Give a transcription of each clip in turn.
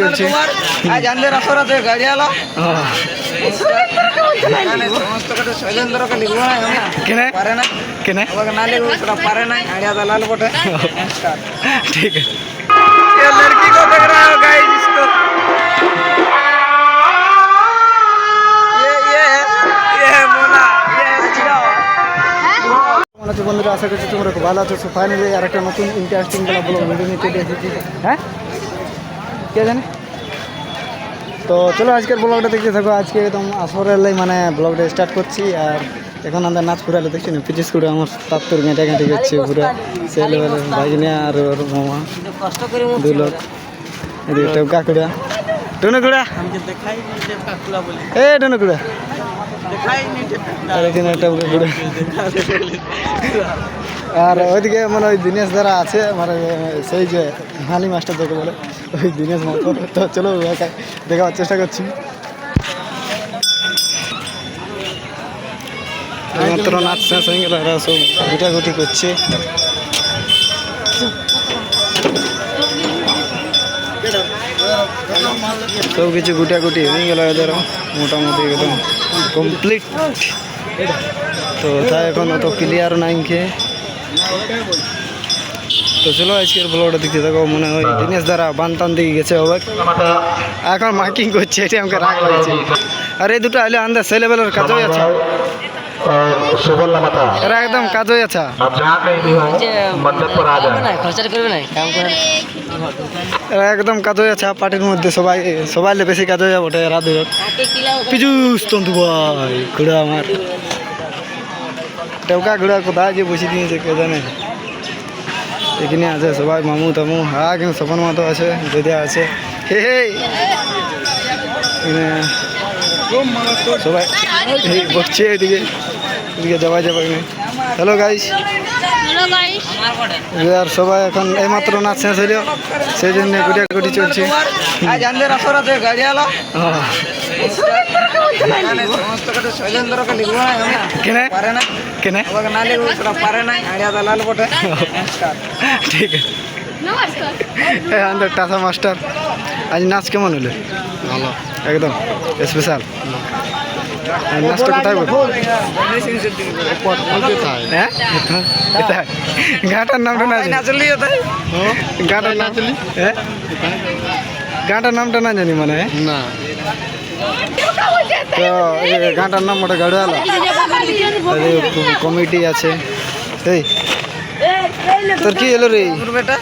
চলছে। আমাদের আসর আছে গাড়ি আলো। ठीक है ये लड़की को पकड़ रहा है गाइस इसको ये ये ये मोना ये মনে হচ্ছে বন্ধুরা আশা করছি তোমরা ভালো আছো ফাইনালি আর একটা নতুন ইন্টারেস্টিং ব্লগ ভিডিও নিয়ে চলে এসেছি হ্যাঁ কে জানে তো চলো আজকের ব্লগটা দেখতে থাকো। আজকে একদম আসরেলাই মানে ব্লগটা স্টার্ট করছি। আর এখন আমরা নাচ ঘুরে দেখছি না পিটিস করে আমার তাত্তর ঘেঁটে ঘেঁটে গেছে ঘুরে ছেলে ভাগিনে আর ওর মামা দু লোক এদিকে একটা কাকুড়া এ টুনুকুড়া। আর ওইদিকে মানে ওই দিনেশ যারা আছে মানে সেই যে হালি মাস্টার যাকে বলে। ওই দিনেশ মাত্র। তো চলো ওকে দেখাবার চেষ্টা করছি। মাত্র নাচ শেষ হয়ে গেল এরা সব গুটাগুটি করছে। সব কিছু গুটাগুটি হয়ে গেল এদের মোটামুটি একদম কমপ্লিট তো তাই এখন অত ক্লিয়ার নাই খেয়ে তো চলো আজকের ব্লগটা দেখতে থাকো মনে হয় দিনেশ দ্বারা বানতান দিকে গেছে অবাক এখন মার্কিং করছে এটি আমাকে রাগ লাগছে। আর এই দুটো আইলে আন্দাজ ছেলেবেলার কাজই আছে একদম কাজই আছে এরা একদম কাজই আছে পার্টির মধ্যে সবাই সবাই বেশি কাজই যাব এরা দুজন পিজুস তন্তু ভাই ঘোড়া আমার। টেউকা ঘোড়া কোথায় যে বসে দিয়েছে কে জানে? এখানে আছে সবাই মামু তামু হ্যাঁ কিন্তু সপন মাতো আছে দিদা আছে। হে হে। সবাই বসছে এদিকে এদিকে যাওয়া যাবে হ্যালো গাইস হ্যালো গাইস আর সবাই এখন এইমাত্র নাচ শেষ হইল সেই জন্য গুটিয়া গুটি চলছে আজ আমাদের আসর আছে গাড়ি আলো হ্যাঁ। সমস্ত কটা শৈলেন্দ্রকে লিখবো না আমরা। কেনে পারে না কেনে ಅವಾಗ ನಾಳೆ ಕೂಡ ಪಾರೆ ನೈ ಆಡಿಯಾದ ಲಾಲ್ ಕೊಟ್ಟೆ ঠিক আছে নমস্কার এই আমাদের টাসা মাস্টার আজ নাচ কেমন হলো ভালো একদম স্পেশাল নাচটা কোথায় বলবো হ্যাঁ কোথায়? গাঁটার নামটা না জানি। নাচলি তাই গাঁটার নাম হ্যাঁ গাঁটার নামটা না জানি মানে না তো এই গাঁটার নাম ওটা গাড়ুয়াল। কমিটি আছে। এই তোর কি এলো রে? বেটা?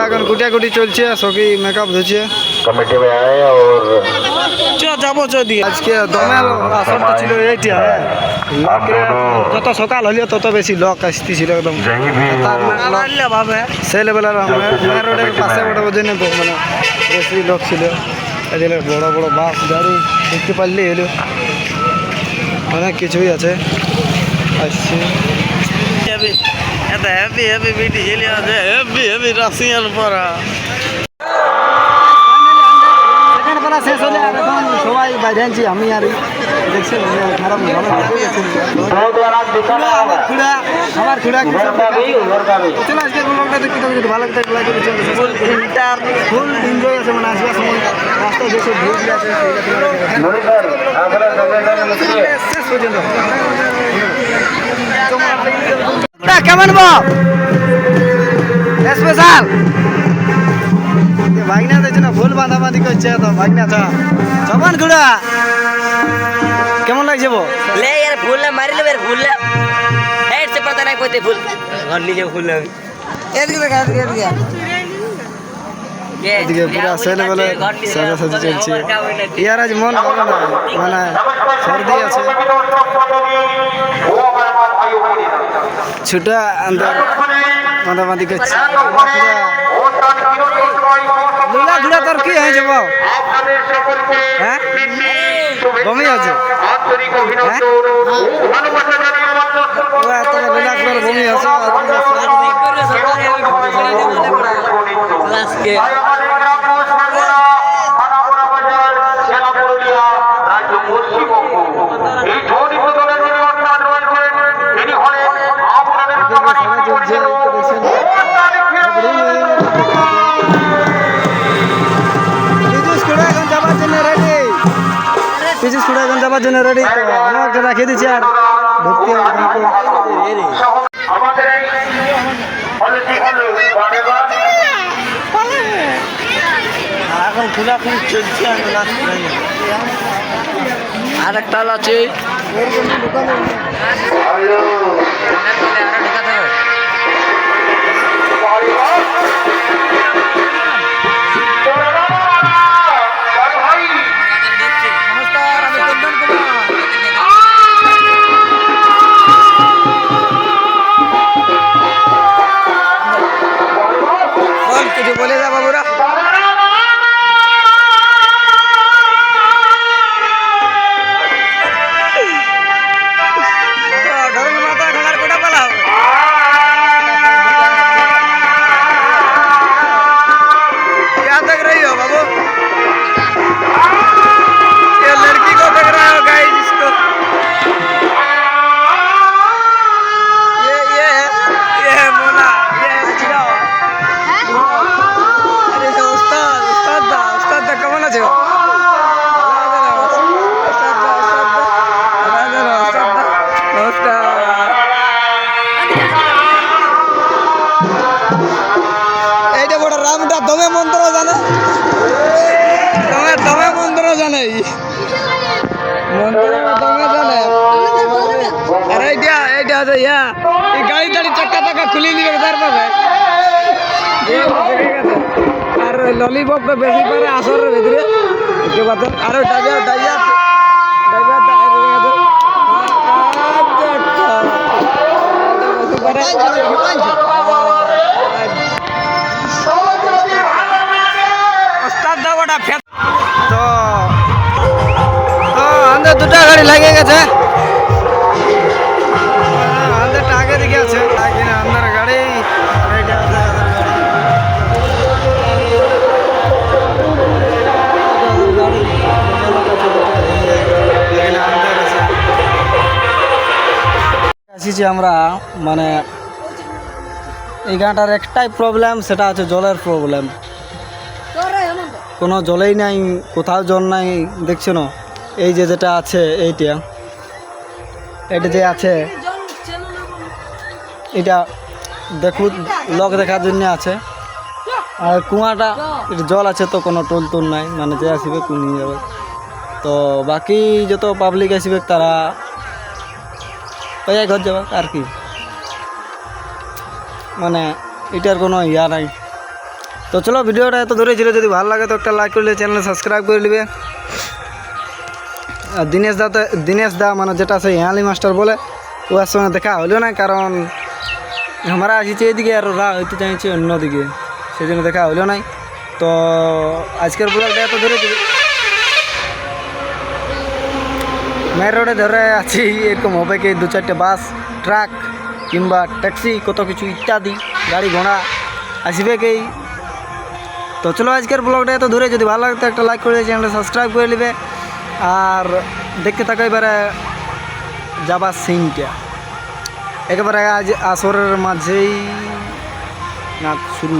এখন কুটাকুটি চলছে সবই মেকআপ ধুচ্ছে কমিটি মে আয়ে আর চ যাবো যদি আজকে দমের আসরটা ছিল এইটা যত সকাল হলে তত বেশি লোক আসতেছিল একদম সেই লেভেলের আমরা রোডের পাশে বড় ওজনে মানে বেশি লোক ছিল এদিকে বড় বড় বাস গাড়ি দেখতে পারলেই হলো অনেক কিছুই আছে আসছে এত হেভি হেভি বিটি খেলে আছে হেভি হ্যাপি রাশিয়ার পরা। শেষ হলে আর আমি আর দেখছেন খারাপ আমার ভালো ফুল আছে কেমন বাপ স্পেশাল? ভাগনা দেখছি না ভুল বাঁধাবাঁধি করছে তো ভাগনা ছ ছপান ঘুরা কেমন লাগছে বো লে ইয়ার ভুল না মারিলে বের ভুল না। হেড সে পাতা নাই কইতে ভুল। এদিকে দেখা এদিকে পুরা সেলে বলে সাজাসাজি চলছে। ইয়ার আজ মন ভালো না মানে সর্দি আছে। ছুটা আন্দর বাঁধাবাঁধি করছে লুলা ঘুরা তোর কি হয়েছে বাবু হ্যাঁ? বমি আছে হ্যাঁ? পিজু সুড়া এখন যাবার জন্য রেডি তো একটা রাখে দিচ্ছি আর ভর্তি এখন খোলাখুলি চলছে। আর একটা আছে। আরে এইটা এইটা আছে ইয়া এই গাড়ি টাড়ি চাক্কা টাক্কা খুলে দিবে তার পাবে আর ললিপপ বেশি পারে আসরের ভিতরে আর ডাইভার দুটা গাড়ি লাগে গেছে। আমাদের আগে দিকে আছে আমাদের গাড়ি আসিছি আমরা মানে এই গানটার একটাই প্রবলেম সেটা হচ্ছে জলের প্রবলেম কোনো জলেই নাই কোথাও জল নাই দেখছ না? এই যে যেটা আছে, এইটা। এটা যে আছে, এটা দেখুন লক দেখার জন্য আছে। আর কুয়াটা জল আছে তো, কোনো টোল টোল নাই মানে যে আসবে নিয়ে যাবে। তো বাকি যত পাবলিক আসবে, তারা ওই ঘর যাবে, আর কি। মানে এটার কোনো ইয়া নাই। তো চলো, ভিডিওটা এত দূরে ছিল, যদি ভালো লাগে তো একটা লাইক করলে চ্যানেল সাবস্ক্রাইব করে নেবে দীনেশ দা তো দীনেশ দা মানে যেটা সেই হেয়ালি মাস্টার বলে ওর সঙ্গে দেখা হলো না, কারণ আমরা আসিছি এদিকে আর ওরা হইতে চাইছে অন্যদিকে সেই জন্য দেখা হলো নাই। তো আজকের ব্লগটা এত ধরে মেন রোডে ধরে আছি, এরকম হবে কি, দু চারটে বাস ট্রাক কিংবা ট্যাক্সি কত কিছু ইত্যাদি, গাড়ি ঘোড়া, আসবে কি? তো চলো আজকের ব্লগটা এত ধরে, যদি ভালো লাগতো একটা লাইক করে চ্যানেলটা সাবস্ক্রাইব করে নেবে। আর দেখতে থাকো এবারে যাবার সিনটা একেবারে আজ আসরের মাঝেই না, শুরু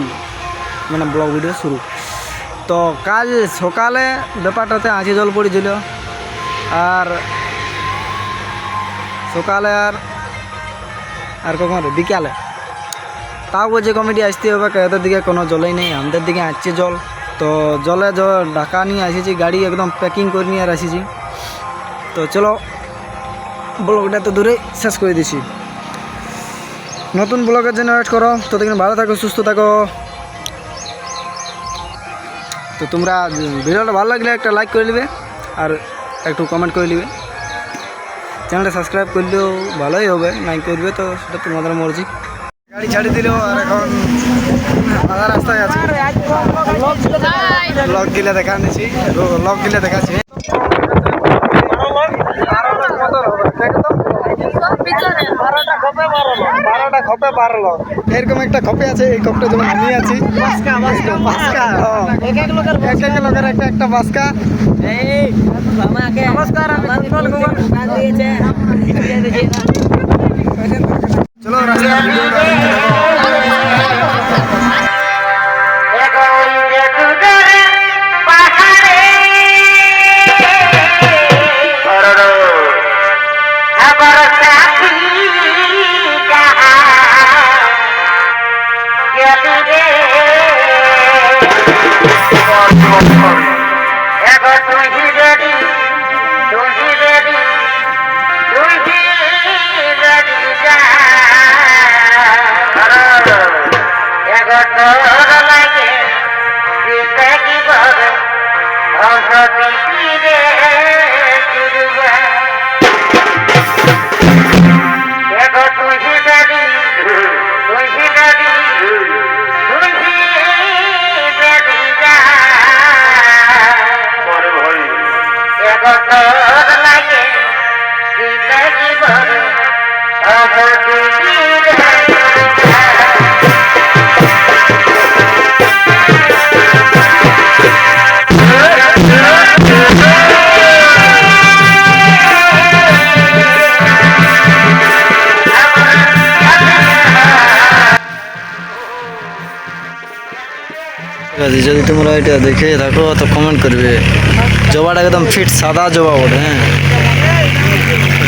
মানে ব্লগ ভিডিও শুরু। তো কাল সকালে ব্যাপারটাতে আঁচি জল পড়েছিল। আর সকালে আর আর কখন? বিকালে। তাও বলছে কমিটি আসতে হবে এদের দিকে কোনো জলই নেই। আমাদের দিকে আসছে জল। তো জলে জল ঢাকা নিয়ে এসেছি গাড়ি একদম প্যাকিং করে নিয়ে আর এসেছি তো চলো, ব্লগটা তো দূরে শেষ করে দিছি। নতুন ব্লগের জন্য ওয়েট করো ততক্ষণ ভালো থাকো, সুস্থ থাকো। তো তোমরা ভিডিওটা ভালো লাগলে একটা লাইক করে নেবে আর একটু কমেন্ট করে নেবে। চ্যানেলটা সাবস্ক্রাইব করলেও ভালোই হবে নাই করবে তো, সেটা তোমাদের মর্জি। গাড়ি ছাড়ি দিল আর এখন আধা রাস্তায় আছে। লক গিলে দেখা নিছি লক গিলে দেখাচ্ছি ভিতরে খপে পারল এরকম একটা খপে আছে এই খপটা যেমন আমি আছি। লোকের একটা একটা বাসকা। নমস্কার চলো ঠিক যদি তোমরা এটা দেখে থাকো, তো কমেন্ট করবে। জবাটা একদম ফিট সাদা জবা বটে হ্যাঁ।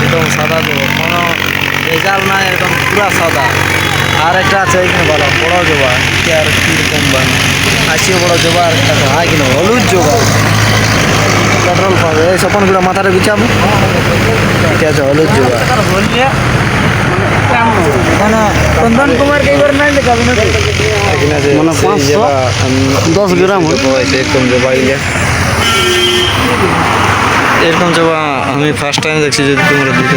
একদম সাদা জবা, কোনো রেজাল্ট নাই, একদম পুরা সাদা। আর একটা আছে এখানে ভালো বড় জবা, কি আর কীরকম বানো আসিও বড় জবা, আর একটা হয় কিনা, হলুদ জবা। পেট্রোল পাবে, এই সপনগুলো মাথাটা গুছাবো। ঠিক আছে, হলুদ জবা। চন্দন কুমার কে এবার নাই লেখা মানে পাঁচশো? দশ গ্রাম এরকম জবা এরকম জবা আমি ফার্স্ট টাইম দেখছি যদি তোমরা দিতে